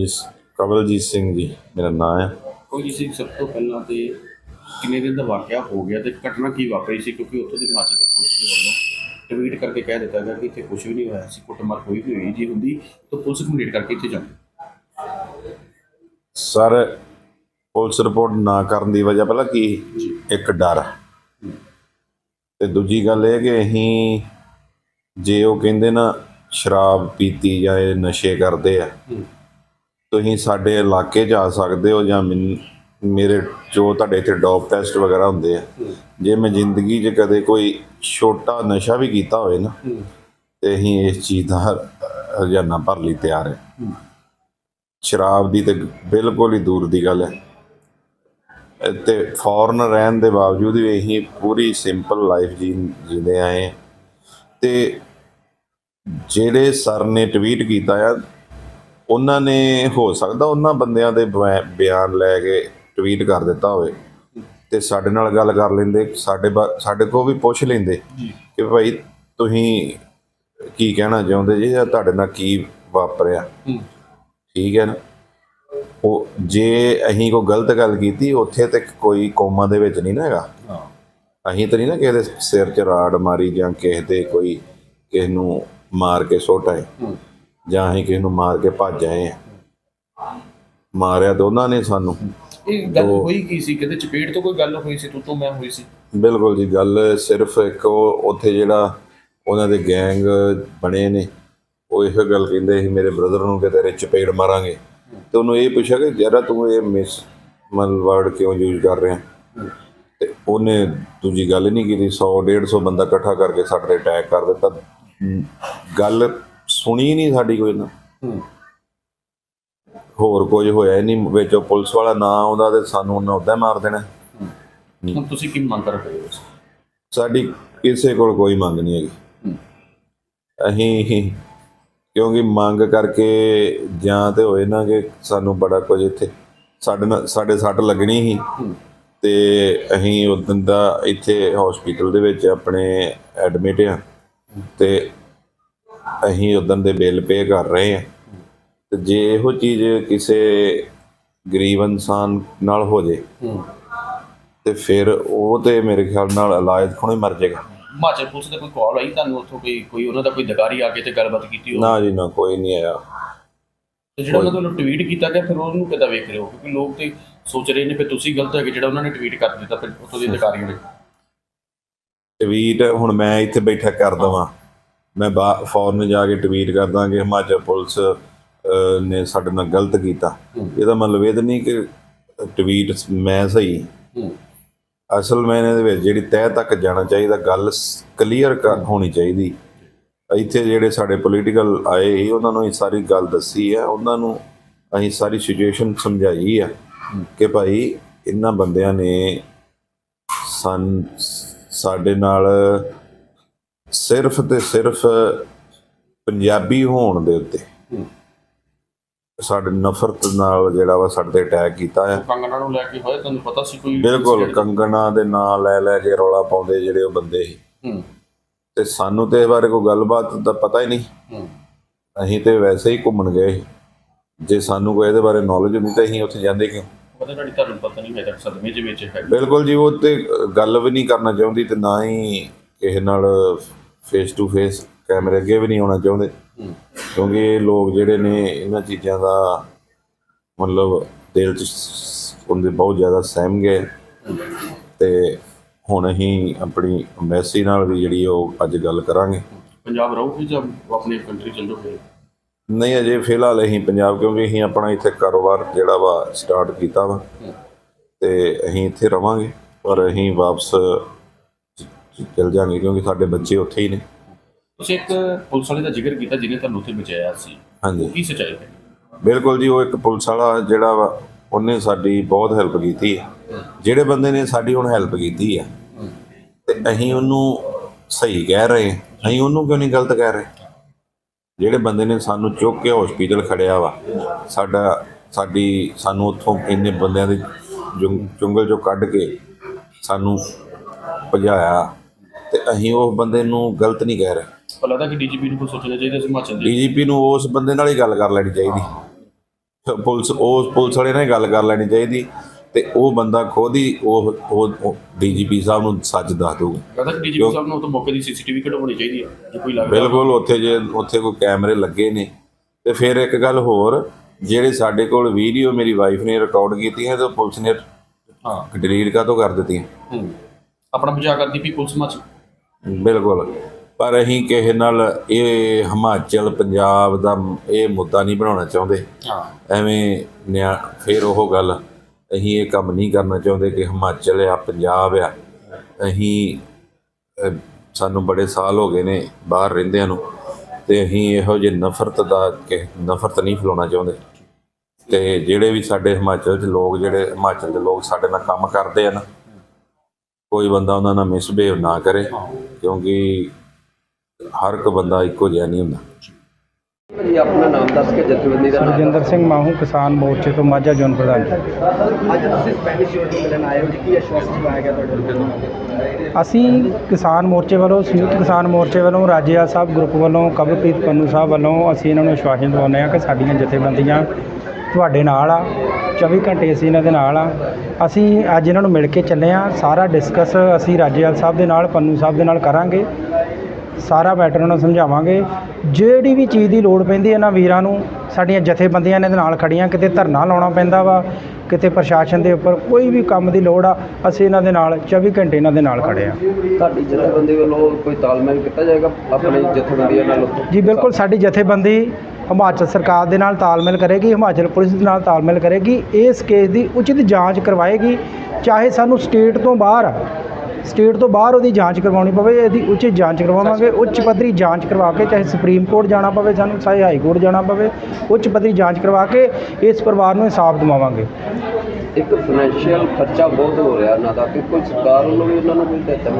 ਹਾਂਜੀ ਕਵਲਜੀਤ ਸਿੰਘ ਜੀ ਮੇਰਾ ਨਾਮ ਹੈ ਕੋਈ ਸੀ ਸਭ ਤੋਂ ਪਹਿਲਾਂ ਤੇ ਕਿੰਨੇ ਦਿਨ ਦਾ ਵਾਕਿਆ ਹੋ ਗਿਆ ਤੇ ਘਟਨਾ ਕੀ ਵਾਪਰੀ ਸੀ? ਕਿਉਂਕਿ ਉੱਥੋਂ ਦੀ ਹਿਮਾਚਲ ਦੇ ਪੁਲਿਸ ਦੇ ਵੱਲੋਂ ਟਵੀਟ ਕਰਕੇ ਕਹਿ ਦਿੱਤਾ ਗਿਆ ਕਿ ਇੱਥੇ ਕੁਝ ਵੀ ਨਹੀਂ ਹੋਇਆ ਸੀ ਕੁੱਟਮਾਰ ਕੋਈ ਵੀ ਹੋਈ ਜੀ ਹੁੰਦੀ ਤਾਂ ਪੁਲਿਸ ਕੰਪਲੀਟ ਕਰਕੇ ਇੱਥੇ ਜਾਂਦੀ। ਸਰ ਪੁਲਿਸ ਰਿਪੋਰਟ ਨਾ ਕਰਨ ਦੀ ਵਜ੍ਹਾ ਪਹਿਲਾਂ ਕੀ? ਇੱਕ ਡਰ। ਤੇ ਦੂਜੀ ਗੱਲ ਇਹ ਕਿ ਅਸੀਂ ਜੇ ਉਹ ਕਹਿੰਦੇ ਨਾ ਸ਼ਰਾਬ ਪੀਤੀ ਜਾਂ ਇਹ ਨਸ਼ੇ ਕਰਦੇ ਆ। ਤੁਸੀਂ ਸਾਡੇ ਇਲਾਕੇ 'ਚ ਆ ਸਕਦੇ ਹੋ ਜਾਂ ਮੇਰੇ ਜੋ ਤੁਹਾਡੇ ਇੱਥੇ ਡੋਪ ਟੈਸਟ ਵਗੈਰਾ ਹੁੰਦੇ ਆ। ਜੇ ਮੈਂ ਜ਼ਿੰਦਗੀ 'ਚ ਕਦੇ ਕੋਈ ਛੋਟਾ ਨਸ਼ਾ ਵੀ ਕੀਤਾ ਹੋਵੇ ਨਾ ਤੇ ਅਸੀਂ ਇਸ ਚੀਜ਼ ਦਾ ਹਰ- ਹਰਜਾਨਾ ਭਰ ਲਈ ਤਿਆਰ ਹੈ। ਸ਼ਰਾਬ ਦੀ ਤੇ ਬਿਲਕੁਲ ਹੀ ਦੂਰ ਦੀ ਗੱਲ ਹੈ ਤੇ ਫੋਰਨ ਰਹਿਣ ਦੇ ਬਾਵਜੂਦ ਵੀ ਅਸੀਂ ਪੂਰੀ ਸਿੰਪਲ ਲਾਈਫ ਜੀ ਜੀਂਦੇ ਆਏ। ਤੇ ਜਿਹੜੇ ਸਰ ਨੇ ਟਵੀਟ ਕੀਤਾ ਆ ਉਹਨਾਂ ਨੇ ਹੋ ਸਕਦਾ ਉਹਨਾਂ ਬੰਦਿਆਂ ਦੇ ਬਿਆ- ਬਿਆਨ ਲੈ ਕੇ ਟਵੀਟ ਕਰ ਦਿੱਤਾ ਹੋਵੇ ਤੇ ਸਾਡੇ ਨਾਲ ਗੱਲ ਕਰ ਲੈਂਦੇ ਸਾਡੇ ਬਾ- ਸਾਡੇ ਕੋਲ ਵੀ ਪੁੱਛ ਲੈਂਦੇ ਕਿ ਭਾਈ ਤੁਸੀਂ ਕੀ ਕਹਿਣਾ ਚਾਹੁੰਦੇ ਜੀ ਜਾਂ ਤੁਹਾਡੇ ਨਾਲ ਕੀ ਵਾਪਰਿਆ? ਠੀਕ ਹੈ ਨਾ? ਉਹ ਜੇ ਅਸੀਂ ਕੋਈ ਗਲਤ ਗੱਲ ਕੀਤੀ ਉੱਥੇ ਤੇ ਕੋਈ ਕੋਮਾ ਦੇ ਵਿੱਚ ਨਹੀਂ ਨਾ ਹੈਗਾ। ਹਾਂ। ਅਸੀਂ ਤਾਂ ਨਹੀਂ ਨਾ ਕਿਸੇ ਦੇ ਸਿਰ 'ਚ ਰਾੜ ਮਾਰੀ ਜਾਂ ਕਿਸੇ ਦੇ ਕੋਈ ਕਿਸੇ ਨੂੰ ਮਾਰ ਕੇ ਸੁੱਟ ਆਏ। ਜਾਂ ਅਸੀਂ ਕਿਸੇ ਨੂੰ ਮਾਰ ਕੇ ਭੱਜ ਆਏ ਆ। ਮਾਰਿਆ ਤਾਂ ਉਹਨਾਂ ਨੇ ਸਾਨੂੰ। ਇਹ ਗੱਲ ਹੋਈ ਕੀ ਸੀ? ਕਿਤੇ ਚਪੇੜ ਤੋਂ ਕੋਈ ਗੱਲ ਹੋਈ ਸੀ? ਤੂੰ ਤੋਂ ਮੈਂ ਹੋਈ ਸੀ। ਬਿਲਕੁਲ ਜੀ ਗੱਲ ਸਿਰਫ ਇੱਕ ਉਹ ਉੱਥੇ ਜਿਹੜਾ ਉਹਨਾਂ ਦੇ ਗੈਂਗ ਬਣੇ ਨੇ ਉਹ ਇਹੋ ਗੱਲ ਕਹਿੰਦੇ ਸੀ ਮੇਰੇ ਬ੍ਰਦਰ ਨੂੰ ਕਿ ਤੇਰੇ ਚਪੇੜ ਮਾਰਾਂਗੇ। ਤੇ ਉਹਨੂੰ ਇਹ ਪੁੱਛਿਆ ਕਿ ਜਰਾ ਤੂੰ ਇਹ ਮਿਸ ਮਨ ਵਰਡ ਕਿਉਂ ਯੂਜ਼ ਕਰ ਰਿਹਾ? ਤੇ ਉਹਨੇ ਦੂਜੀ ਗੱਲ ਨਹੀਂ ਕੀਤੀ 100 150 ਬੰਦਾ ਇਕੱਠਾ ਕਰਕੇ ਸਾਡੇ ਤੇ ਅਟੈਕ ਕਰ ਦਿੱਤਾ। ਗੱਲ ਸੁਣੀ ਨਹੀਂ ਸਾਡੀ ਕੋਈ ਨਾ। ਹੋਰ ਕੁਝ ਹੋਇਆ ਹੀ ਨਹੀਂ ਵਿੱਚ ਪੁਲਿਸ ਵਾਲਾ ਨਾ ਆਉਂਦਾ ਤੇ ਸਾਨੂੰ ਉਹਨਾਂ ਉਦਾਂ ਮਾਰ ਦੇਣਾ। ਹੁਣ ਤੁਸੀਂ ਕੀ ਮੰਗ ਕਰ ਰਹੇ ਹੋ? ਸਾਡੀ ਕਿਸੇ ਕੋਲ ਕੋਈ ਮੰਗ ਨਹੀਂ ਹੈਗੀ। ਅਸੀਂ ਕਿਉਂਕਿ ਮੰਗ ਕਰਕੇ ਜਾਂ ਤੇ ਹੋਏ ਨਾ ਕਿ ਸਾਨੂੰ ਬੜਾ ਕੁਝ ਇੱਥੇ ਸਾਡੇ ਨਾਲ ਸਾਡੇ ਸੱਟ ਲੱਗਣੀ ਸੀ। ਤੇ ਅਸੀਂ ਉਦੋਂ ਦਾ ਇੱਥੇ ਹਸਪੀਟਲ ਦੇ ਵਿੱਚ ਆਪਣੇ ਐਡਮਿਟ ਆ ਤੇ ਅਸੀਂ ਉਦੋਂ ਦੇ ਬਿੱਲ ਪੇ ਕਰ ਰਹੇ ਆ ਤੇ ਜੇ ਇਹੋ ਚੀਜ਼ ਕਿਸੇ ਗਰੀਬ ਇਨਸਾਨ ਨਾਲ ਹੋ ਜੇ ਹੂੰ। ਤੇ ਫਿਰ ਉਹ ਤੇ ਮੇਰੇ ਖਿਆਲ ਨਾਲ ਇਲਾਜ ਖੋਣੇ ਮਰ ਜਾਏਗਾ ਹਿਮਾਚਲ ਪੁਲਿਸ ਦਾ ਕੋਈ ਕਾਲ ਆਈ ਤੁਹਾਨੂੰ ਉੱਥੋਂ ਕੋਈ ਕੋਈ ਉਹਨਾਂ ਦਾ ਕੋਈ ਅਧਿਕਾਰੀ ਆ ਕੇ ਤੇ ਗੱਲਬਾਤ ਕੀਤੀ ਹੋ ਨਾ ਜੀ ਨਾ ਕੋਈ ਨਹੀਂ ਆਇਆ। ਤੇ ਜਿਹੜਾ ਉਹਨਾਂ ਵੱਲੋਂ ਟਵੀਟ ਕੀਤਾ ਗਿਆ ਫਿਰ ਉਹਨੂੰ ਕਿੱਦਾਂ ਵੇਖ ਰਹੇ ਹੋ? ਕਿਉਂਕਿ ਲੋਕ ਤੇ ਸੋਚ ਰਹੇ ਨੇ ਕਿ ਤੁਸੀਂ ਗਲਤ ਹੈਗੇ ਜਿਹੜਾ ਉਹਨਾਂ ਨੇ ਟਵੀਟ ਕਰ ਦਿੱਤਾ ਫਿਰ ਉੱਥੋਂ ਦੇ ਅਧਿਕਾਰੀਆਂ ਨੇ। ਟਵੀਟ ਹੁਣ ਮੈਂ ਇੱਥੇ ਬੈਠਾ ਕਰ ਦਵਾਂ। ਮੈਂ ਫੌਰਨ ਜਾ ਕੇ ਟਵੀਟ ਕਰ ਦਾਂਗੇ ਹਿਮਾਚਲ ਪੁਲਿਸ ਨੇ ਸਾਡੇ ਨਾਲ ਗਲਤ ਕੀਤਾ। ਇਹਦਾ ਮਤਲਬ ਇਹ ਨਹੀਂ ਕਿ ਟਵੀਟ ਮੈਂ ਸਹੀ। ਅਸਲ ਮੈਨੇ ਦੇ ਵਿੱਚ ਜਿਹੜੀ ਤਹਿ ਤੱਕ ਜਾਣਾ ਚਾਹੀਦਾ ਗੱਲ ਕਲੀਅਰ ਹੋਣੀ ਚਾਹੀਦੀ। ਇੱਥੇ ਜਿਹੜੇ ਸਾਡੇ ਪੋਲੀਟੀਕਲ ਆਏ ਸੀ ਉਹਨਾਂ ਨੂੰ ਇਹ ਸਾਰੀ ਗੱਲ ਦੱਸੀ ਹੈ ਉਹਨਾਂ ਨੂੰ ਅਸੀਂ ਸਾਰੀ ਸਿਚੁਏਸ਼ਨ ਸਮਝਾਈ ਆ ਕਿ ਭਾਈ ਇਹਨਾਂ ਬੰਦਿਆਂ ਨੇ ਸਨ ਸਾਡੇ ਨਾਲ ਸਿਰਫ ਤੇ ਸਿਰਫ ਪੰਜਾਬੀ ਹੋਣ ਦੇ ਉੱਤੇ ਸਾਡੇ ਨਫ਼ਰਤ ਨਾਲ ਜਿਹੜਾ ਵਾ ਸਾਡੇ ਤੇ ਅਟੈਕ ਕੀਤਾ ਹੈ ਕੰਗਣਾ ਨੂੰ ਲੈ ਕੇ ਹੋਇਆ ਤੁਹਾਨੂੰ ਪਤਾ ਸੀ ਕੋਈ ਬਿਲਕੁਲ? ਕੰਗਣਾ ਦੇ ਨਾਂ ਲੈ ਲੈ ਕੇ ਰੌਲਾ ਪਾਉਂਦੇ ਜਿਹੜੇ ਉਹ ਬੰਦੇ ਸੀ। ਤੇ ਸਾਨੂੰ ਤੇ ਇਸ ਬਾਰੇ ਕੋਈ ਗੱਲਬਾਤ ਦਾ ਪਤਾ ਹੀ ਨਹੀਂ। ਅਸੀਂ ਤੇ ਵੈਸੇ ਹੀ ਘੁੰਮਣ ਗਏ। ਜੇ ਸਾਨੂੰ ਕੋਈ ਇਹਦੇ ਬਾਰੇ ਨੌਲੇਜ ਹੁੰਦੀ ਤਾਂ ਅਸੀਂ ਉੱਥੇ ਜਾਂਦੇ ਕਿਉਂ? ਪਤਾ ਤੁਹਾਡੀ ਤੁਹਾਨੂੰ ਪਤਾ ਨਹੀਂ ਹੈ ਤਾਂ ਸਦਮੇ ਦੇ ਵਿੱਚ ਹੈ ਬਿਲਕੁਲ ਜੀ ਉਹ ਤੇ ਗੱਲ ਵੀ ਨਹੀਂ ਕਰਨਾ ਚਾਹੁੰਦੀ ਤੇ ਨਾ ਹੀ ਕਿਸੇ ਨਾਲ ਫੇਸ ਟੂ ਫੇਸ ਕੈਮਰੇ ਅੱਗੇ ਵੀ ਨਹੀਂ ਆਉਣਾ ਚਾਹੁੰਦੇ। ਕਿਉਂਕਿ ਇਹ ਲੋਕ ਜਿਹੜੇ ਨੇ ਇਹਨਾਂ ਚੀਜ਼ਾਂ ਦਾ ਮਤਲਬ ਦਿਲ 'ਚ ਉਹਦੇ ਬਹੁਤ ਜ਼ਿਆਦਾ ਸਹਿਮ ਗਏ। ਤੇ ਹੁਣ ਅਸੀਂ ਆਪਣੀ ਐਮਬੈਸੀ ਨਾਲ ਵੀ ਜਿਹੜੀ ਉਹ ਅੱਜ ਗੱਲ ਕਰਾਂਗੇ। ਪੰਜਾਬ ਰਹੋਗੇ ਜਾਂ ਆਪਣੀ ਕੰਟਰੀ ਚੱਲ ਜਾਓਗੇ ਨਹੀਂ ਅਜੇ ਫਿਲਹਾਲ ਅਸੀਂ ਪੰਜਾਬ ਕਿਉਂਕਿ ਅਸੀਂ ਆਪਣਾ ਇੱਥੇ ਕਾਰੋਬਾਰ ਜਿਹੜਾ ਵਾ ਸਟਾਰਟ ਕੀਤਾ ਵਾ। ਤੇ ਅਸੀਂ ਇੱਥੇ ਰਵਾਂਗੇ ਪਰ ਅਸੀਂ ਵਾਪਸ ਚਲ ਜਾਾਂਗੇ ਕਿਉਂਕਿ ਸਾਡੇ ਬੱਚੇ ਉੱਥੇ ਹੀ ਨੇ। ਤੁਸੀਂ ਇੱਕ ਪੁਲਿਸ ਵਾਲੇ ਦਾ ਜ਼ਿਕਰ ਕੀਤਾ ਜਿਹਨੇ ਤੁਹਾਨੂੰ ਉੱਥੇ ਬਚਾਇਆ ਸੀ। ਹਾਂਜੀ। ਕੀ ਸੱਚਾਈ ਹੈ? ਬਿਲਕੁਲ ਜੀ ਉਹ ਇੱਕ ਪੁਲਿਸ ਵਾਲਾ ਜਿਹੜਾ ਵਾ ਉਹਨੇ ਸਾਡੀ ਬਹੁਤ ਹੈਲਪ ਕੀਤੀ ਹੈ। ਜਿਹੜੇ ਬੰਦੇ ਨੇ ਸਾਡੀ ਹੁਣ ਹੈਲਪ ਕੀਤੀ ਹੈ ਤੇ ਅਸੀਂ ਉਹਨੂੰ ਸਹੀ ਕਹਿ ਰਹੇ ਹਾਂ। ਅਸੀਂ ਉਹਨੂੰ ਕਿਉਂ ਨਹੀਂ ਗਲਤ ਕਹਿ ਰਹੇ? ਜਿਹੜੇ ਬੰਦੇ ਨੇ ਸਾਨੂੰ ਚੁੱਕ ਕੇ ਹਸਪੀਟਲ ਖੜਿਆ ਵਾ ਸਾਡਾ ਸਾਡੀ ਸਾਨੂੰ ਉੱਥੋਂ ਇੰਨੇ ਬੰਦਿਆਂ ਦੇ ਜੰਗਲ ਚੋਂ ਕੱਢ ਕੇ ਸਾਨੂੰ ਭਜਾਇਆ। ਤੇ ਅਸੀਂ ਉਹ ਬੰਦੇ ਨੂੰ ਗਲਤ ਨਹੀਂ ਕਹਿ ਰਹੇ। ਪਰ ਲੱਗਦਾ ਕਿ ਡੀਜੀਪੀ ਨੂੰ ਕੋਈ ਸੋਚਣਾ ਚਾਹੀਦਾ ਸੀ ਹਿਮਾਚਲ ਦੇ। ਡੀਜੀਪੀ ਨੂੰ ਉਸ ਬੰਦੇ ਨਾਲ ਹੀ ਗੱਲ ਕਰ ਲੈਣੀ ਚਾਹੀਦੀ। ਪੁਲਿਸ ਉਹ ਪੁਲਿਸ ਵਾਲੇ ਨੇ ਗੱਲ ਕਰ ਲੈਣੀ ਚਾਹੀਦੀ ਤੇ ਉਹ ਬੰਦਾ ਖੁਦ ਹੀ ਉਹ ਉਹ ਡੀਜੀਪੀ ਸਾਹਿਬ ਨੂੰ ਸੱਚ ਦੱਸ ਦਊਗਾ। ਕਹਿੰਦਾ ਕਿ ਡੀਜੀਪੀ ਸਾਹਿਬ ਨੂੰ ਉਹ ਤੋਂ ਮੌਕੇ ਦੀ ਸੀਸੀਟੀਵੀ ਕਢਵਾਉਣੀ ਚਾਹੀਦੀ ਹੈ ਜੇ ਕੋਈ ਲੱਗਦਾ। ਬਿਲਕੁਲ ਉੱਥੇ ਜੇ ਉੱਥੇ ਕੋਈ ਕੈਮਰੇ ਲੱਗੇ ਨੇ। ਤੇ ਫਿਰ ਇੱਕ ਗੱਲ ਹੋਰ ਜਿਹੜੇ ਸਾਡੇ ਕੋਲ ਵੀਡੀਓ ਮੇਰੀ ਵਾਈਫ ਨੇ ਰਿਕਾਰਡ ਕੀਤੀਆਂ ਤੇ ਪੁਲਿਸ ਨੇ ਹਾਂ। ਡਿਲੀਟ ਕਾਹਤੋਂ ਕਰ ਦਿੱਤੀਆਂ? ਹੂੰ। ਆਪਣਾ ਬਚਾਅ ਕਰਦੀ ਵੀ ਪੁਲਿਸ ਮੱਚ ਬਿਲਕੁਲ। ਪਰ ਅਸੀਂ ਕਿਸੇ ਨਾਲ ਇਹ ਹਿਮਾਚਲ ਪੰਜਾਬ ਦਾ ਇਹ ਮੁੱਦਾ ਨਹੀਂ ਬਣਾਉਣਾ ਚਾਹੁੰਦੇ। ਹਾਂ। ਐਵੇਂ ਨਿਆ ਫਿਰ ਉਹ ਗੱਲ ਅਸੀਂ ਇਹ ਕੰਮ ਨਹੀਂ ਕਰਨਾ ਚਾਹੁੰਦੇ ਕਿ ਹਿਮਾਚਲ ਆ ਪੰਜਾਬ ਆ। ਅਸੀਂ ਸਾਨੂੰ ਬੜੇ ਸਾਲ ਹੋ ਗਏ ਨੇ ਬਾਹਰ ਰਹਿੰਦਿਆਂ ਨੂੰ ਤੇ ਅਸੀਂ ਇਹੋ ਜਿਹੀ ਨਫ਼ਰਤ ਦਾ ਕਿ ਨਫ਼ਰਤ ਨਹੀਂ ਫੈਲਾਉਣਾ ਚਾਹੁੰਦੇ। ਤੇ ਜਿਹੜੇ ਵੀ ਸਾਡੇ ਹਿਮਾਚਲ 'ਚ ਲੋਕ ਜਿਹੜੇ ਹਿਮਾਚਲ ਦੇ ਲੋਕ ਸਾਡੇ ਨਾਲ ਕੰਮ ਕਰਦੇ ਆ ਨਾ ਕੋਈ ਬੰਦਾ ਉਹਨਾਂ ਨਾਲ ਮਿਸਬਿਹੇਵ ਨਾ ਕਰੇ ਕਿਉਂਕਿ ਹਰ ਇੱਕ ਬੰਦਾ ਇੱਕੋ ਜਿਹਾ ਨਹੀਂ ਹੁੰਦਾ। ਜੀ ਆਪਣਾ ਨਾਮ ਦੱਸ ਕੇ ਜਥੇਬੰਦੀ ਦਾ ਨਾਮ ਰਜਿੰਦਰ ਸਿੰਘ ਮਾਹੂ ਕਿਸਾਨ ਮੋਰਚੇ ਤੋਂ ਮਾਝਾ ਜੋਨ ਪ੍ਰਧਾਨ। ਅੱਜ ਤੁਸੀਂ ਸਪੈਨਿਸ਼ ਯੂਨਿਟ ਨੂੰ ਮਿਲਣ ਆਏ ਹੋ ਜੀ ਕੀ ਆਸ਼ਵਾਸਨ ਪਾਇਆ ਗਿਆ ਤੁਹਾਡੇ ਵੱਲੋਂ ਅਸੀਂ ਕਿਸਾਨ ਮੋਰਚੇ ਵੱਲੋਂ ਸੰਯੁਕਤ ਕਿਸਾਨ ਮੋਰਚੇ ਵੱਲੋਂ ਰਾਜਿਆ ਸਾਹਿਬ ਗਰੁੱਪ ਵੱਲੋਂ ਕਬਰਪ੍ਰੀਤ ਪੰਨੂ ਸਾਹਿਬ ਵੱਲੋਂ ਅਸੀਂ ਇਹਨਾਂ ਨੂੰ ਵਿਸ਼ਵਾਸ ਦਿਵਾਉਂਦੇ ਹਾਂ ਕਿ ਸਾਡੀਆਂ ਜਥੇਬੰਦੀਆਂ ਤੁਹਾਡੇ ਨਾਲ ਆ 24 ਘੰਟੇ ਅਸੀਂ ਇਹਨਾਂ ਦੇ ਨਾਲ ਆ। ਅਸੀਂ ਅੱਜ ਇਹਨਾਂ ਨੂੰ ਮਿਲ ਕੇ ਚੱਲੇ ਆ ਸਾਰਾ ਡਿਸਕਸ ਅਸੀਂ ਰਾਜੇਵਾਲ ਸਾਹਿਬ ਦੇ ਨਾਲ ਪੰਨੂ ਸਾਹਿਬ ਦੇ ਨਾਲ ਕਰਾਂਗੇ। ਸਾਰਾ ਮੈਟਰ ਨੂੰ ਸਮਝਾਵਾਂਗੇ। ਜਿਹੜੀ ਵੀ ਚੀਜ਼ ਦੀ ਲੋੜ ਪੈਂਦੀ ਹੈ ਇਹਨਾਂ ਵੀਰਾਂ ਨੂੰ ਸਾਡੀਆਂ ਜਥੇਬੰਦੀਆਂ ਇਹਨਾਂ ਦੇ ਨਾਲ ਖੜੀਆਂ ਕਿਤੇ ਧਰਨਾ ਲਾਉਣਾ ਪੈਂਦਾ ਵਾ ਕਿਤੇ ਪ੍ਰਸ਼ਾਸਨ ਦੇ ਉੱਪਰ ਕੋਈ ਵੀ ਕੰਮ ਦੀ ਲੋੜ ਆ ਅਸੀਂ ਇਹਨਾਂ ਦੇ ਨਾਲ 24 ਘੰਟੇ ਇਹਨਾਂ ਦੇ ਨਾਲ ਖੜੇ ਆ। ਤੁਹਾਡੀ ਜਥੇਬੰਦੀ ਵੱਲੋਂ ਕੋਈ ਤਾਲਮੇਲ ਕੀਤਾ ਜਾਏਗਾ ਆਪਣੇ ਜਥੇਬੰਦੀਆਂ ਨਾਲ ਜੀ ਬਿਲਕੁਲ ਸਾਡੀ ਜਥੇਬੰਦੀ ਹਿਮਾਚਲ ਸਰਕਾਰ ਦੇ ਨਾਲ ਤਾਲਮੇਲ ਕਰੇਗੀ, ਹਿਮਾਚਲ ਪੁਲਿਸ ਦੇ ਨਾਲ ਤਾਲਮੇਲ ਕਰੇਗੀ, ਇਸ ਕੇਸ ਦੀ ਉਚਿਤ ਜਾਂਚ ਕਰਵਾਏਗੀ, ਚਾਹੇ ਸਾਨੂੰ ਸਟੇਟ ਤੋਂ ਬਾਹਰ ਸਟੇਟ ਤੋਂ ਬਾਹਰ ਉਹਦੀ ਜਾਂਚ ਕਰਵਾਉਣੀ ਪਵੇ, ਇਹਦੀ ਉਚਿਤ ਜਾਂਚ ਕਰਵਾਵਾਂਗੇ, ਉੱਚ ਪੱਧਰੀ ਜਾਂਚ ਕਰਵਾ ਕੇ, ਚਾਹੇ ਸੁਪਰੀਮ ਕੋਰਟ ਜਾਣਾ ਪਵੇ ਸਾਨੂੰ, ਚਾਹੇ ਹਾਈ ਕੋਰਟ ਜਾਣਾ ਪਵੇ, ਉੱਚ ਪੱਧਰੀ ਜਾਂਚ ਕਰਵਾ ਕੇ ਇਸ ਪਰਿਵਾਰ ਨੂੰ ਇਨਸਾਫ ਦਿਵਾਵਾਂਗੇ। ਇੱਕ ਫਾਈਨੈਂਸ਼ੀਅਲ ਖਰਚਾ ਬਹੁਤ ਹੋ ਰਿਹਾ ਇਹਨਾਂ ਦਾ ਕਿ ਕੋਈ ਸਰਕਾਰ ਵੱਲੋਂ ਵੀ ਉਹਨਾਂ ਨੂੰ ਕੋਈ ਦਿੱਤਾ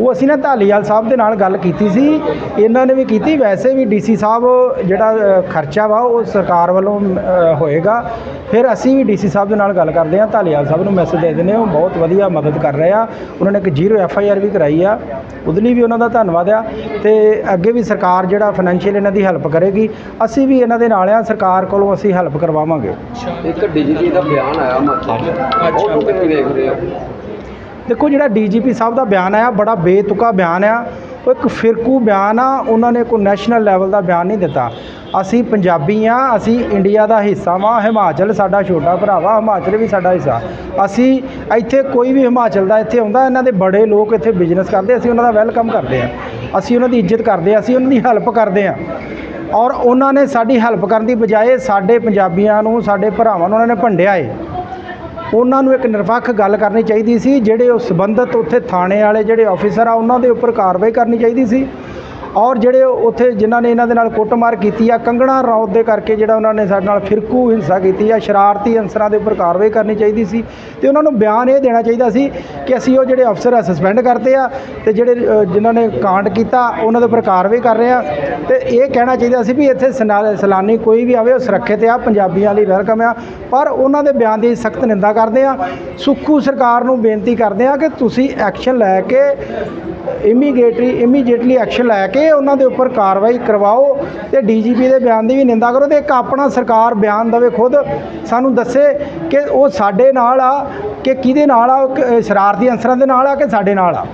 ਉਹ ਅਸੀਂ ਨਾ ਢਾਲੀਵਾਲ ਸਾਹਿਬ ਦੇ ਨਾਲ ਗੱਲ ਕੀਤੀ ਸੀ। ਇਹਨਾਂ ਨੇ ਵੀ ਕੀਤੀ। ਵੈਸੇ ਵੀ ਡੀਸੀ ਸਾਹਿਬ ਜਿਹੜਾ ਅ, ਖਰਚਾ ਵਾ ਉਹ ਸਰਕਾਰ ਵੱਲੋਂ ਅ, ਹੋਏਗਾ। ਫਿਰ ਅਸੀਂ ਵੀ ਡੀਸੀ ਸਾਹਿਬ ਦੇ ਨਾਲ ਗੱਲ ਕਰਦੇ ਹਾਂ। ਢਾਲੀਵਾਲ ਸਾਹਿਬ ਨੂੰ ਮੈਸੇਜ ਦੇ ਦਿੰਦੇ ਹਾਂ। ਉਹ ਬਹੁਤ ਵਧੀਆ ਮਦਦ ਕਰ ਰਹੇ ਆ। ਉਹਨਾਂ ਨੇ ਇੱਕ ਜ਼ੀਰੋ ਐਫ ਆਈ ਆਰ ਵੀ ਕਰਾਈ ਆ। ਉਹਦੇ ਲਈ ਵੀ ਉਹਨਾਂ ਦਾ ਧੰਨਵਾਦ ਆ। ਤੇ ਅੱਗੇ ਵੀ ਸਰਕਾਰ ਜਿਹੜਾ ਫਾਈਨੈਂਸ਼ੀਅਲ ਇਹਨਾਂ ਦੀ ਹੈਲਪ ਕਰੇਗੀ। ਅਸੀਂ ਵੀ ਇਹਨਾਂ ਦੇ ਨਾਲ ਆ। ਸਰਕਾਰ ਕੋਲੋਂ ਅਸੀਂ ਹੈਲਪ ਕਰਵਾਵਾਂਗੇ। ਇੱਕ ਡੀਜੀਪੀ ਦਾ ਬਿਆਨ ਆਇਆ। ਹਿਮਾਚਲ 'ਚ ਉਹਨੂੰ ਕਿਵੇਂ ਰਹੇ ਹੋ ਦੇਖੋ ਜਿਹੜਾ ਡੀਜੀਪੀ ਸਾਹਿਬ ਦਾ ਬਿਆਨ ਆਇਆ ਬੜਾ ਬੇਤੁਕਾ ਬਿਆਨ ਆ। ਉਹ ਇੱਕ ਫਿਰਕੂ ਬਿਆਨ ਆ ਉਹਨਾਂ ਨੇ ਕੋਈ ਨੈਸ਼ਨਲ ਲੈਵਲ ਦਾ ਬਿਆਨ ਨਹੀਂ ਦਿੱਤਾ। ਅਸੀਂ ਪੰਜਾਬੀ ਆ ਅਸੀਂ ਇੰਡੀਆ ਦਾ ਹਿੱਸਾ ਵਾਂ ਹਿਮਾਚਲ ਸਾਡਾ ਛੋਟਾ ਭਰਾ ਵਾ ਹਿਮਾਚਲ ਵੀ ਸਾਡਾ ਹਿੱਸਾ। ਅਸੀਂ ਇੱਥੇ ਕੋਈ ਵੀ ਹਿਮਾਚਲ ਦਾ ਇੱਥੇ ਆਉਂਦਾ ਇਹਨਾਂ ਦੇ ਬੜੇ ਲੋਕ ਇੱਥੇ ਬਿਜ਼ਨਸ ਕਰਦੇ ਅਸੀਂ ਉਹਨਾਂ ਦਾ ਵੈਲਕਮ ਕਰਦੇ ਆ। ਅਸੀਂ ਉਹਨਾਂ ਦੀ ਇੱਜ਼ਤ ਕਰਦੇ ਆ ਅਸੀਂ ਉਹਨਾਂ ਦੀ ਹੈਲਪ ਕਰਦੇ ਆ। ਔਰ ਉਹਨਾਂ ਨੇ ਸਾਡੀ ਹੈਲਪ ਕਰਨ ਦੀ ਬਜਾਏ ਸਾਡੇ ਪੰਜਾਬੀਆਂ ਨੂੰ ਸਾਡੇ ਭਰਾਵਾਂ ਨੂੰ ਉਹਨਾਂ ਨੇ ਭੰਡਿਆ ਏ। ਉਹਨਾਂ ਨੂੰ ਇੱਕ ਨਿਰਪੱਖ ਗੱਲ ਕਰਨੀ ਚਾਹੀਦੀ ਸੀ, ਜਿਹੜੇ ਉਹ ਸੰਬੰਧਿਤ ਉੱਥੇ ਥਾਣੇ ਵਾਲੇ, ਜਿਹੜੇ ਆਫੀਸਰ ਆ, ਉਹਨਾਂ ਦੇ ਉੱਪਰ ਕਾਰਵਾਈ ਕਰਨੀ ਚਾਹੀਦੀ ਸੀ। ਔਰ ਜਿਹੜੇ ਉੱਥੇ ਜਿਨ੍ਹਾਂ ਨੇ ਇਹਨਾਂ ਦੇ ਨਾਲ ਕੁੱਟਮਾਰ ਕੀਤੀ ਆ, ਕੰਗਣਾ ਰੌਤ ਦੇ ਕਰਕੇ ਜਿਹੜਾ ਉਹਨਾਂ ਨੇ ਸਾਡੇ ਨਾਲ ਫਿਰਕੂ ਹਿੰਸਾ ਕੀਤੀ ਆ, ਸ਼ਰਾਰਤੀ ਅਨਸਰਾਂ ਦੇ ਉੱਪਰ ਕਾਰਵਾਈ ਕਰਨੀ ਚਾਹੀਦੀ ਸੀ ਤੇ ਉਹਨਾਂ ਨੂੰ ਬਿਆਨ ਇਹ ਦੇਣਾ ਚਾਹੀਦਾ ਸੀ ਕਿ ਅਸੀਂ ਉਹ ਜਿਹੜੇ ਅਫਸਰ ਆ ਸਸਪੈਂਡ ਕਰਤੇ ਆ ਤੇ ਜਿਹੜੇ ਜਿਨ੍ਹਾਂ ਨੇ ਕਾਂਡ ਕੀਤਾ, ਉਹਨਾਂ ਦੇ ਉੱਪਰ ਕਾਰਵਾਈ ਕਰ ਰਹੇ ਆ ਤੇ ਇਹ ਕਹਿਣਾ ਚਾਹੀਦਾ ਸੀ ਵੀ ਇੱਥੇ ਸਨਾ- ਸੈਲਾਨੀ ਕੋਈ ਵੀ ਆਵੇ ਉਹ ਸੁਰੱਖਿਅਤ ਆ, ਪੰਜਾਬੀਆਂ ਲਈ ਵੈਲਕਮ ਆ, ਪਰ ਉਹਨਾਂ ਦੇ ਬਿਆਨ ਦੀ ਸਖਤ ਨਿੰਦਾ ਕਰਦੇ ਆ। ਸੁੱਖੂ ਸਰਕਾਰ ਨੂੰ ਬੇਨਤੀ ਕਰਦੇ ਆ ਕਿ ਤੁਸੀਂ ਐਕਸ਼ਨ ਲੈ ਕੇ ਇਮੀਡੀਏਟਲੀ ਇਮੀਡੀਏਟਲੀ ਐਕਸ਼ਨ ਲੈ ਕੇ ਉਹਨਾਂ ਦੇ ਉੱਪਰ ਕਾਰਵਾਈ ਕਰਵਾਓ ਤੇ ਡੀਜੀਪੀ ਦੇ ਬਿਆਨ ਦੀ ਵੀ ਨਿੰਦਾ ਕਰੋ ਤੇ ਇੱਕ ਆਪਣਾ ਸਰਕਾਰ ਬਿਆਨ ਦੇਵੇ ਖੁਦ, ਸਾਨੂੰ ਦੱਸੇ ਕਿ ਉਹ ਸਾਡੇ ਨਾਲ ਆ, ਕਿ ਕਿਹਦੇ ਨਾਲ ਆ, ਉਹ ਸ਼ਰਾਰਤੀ ਅਨਸਰਾਂ ਦੇ ਨਾਲ ਆ ਕਿ ਸਾਡੇ ਨਾਲ ਆ?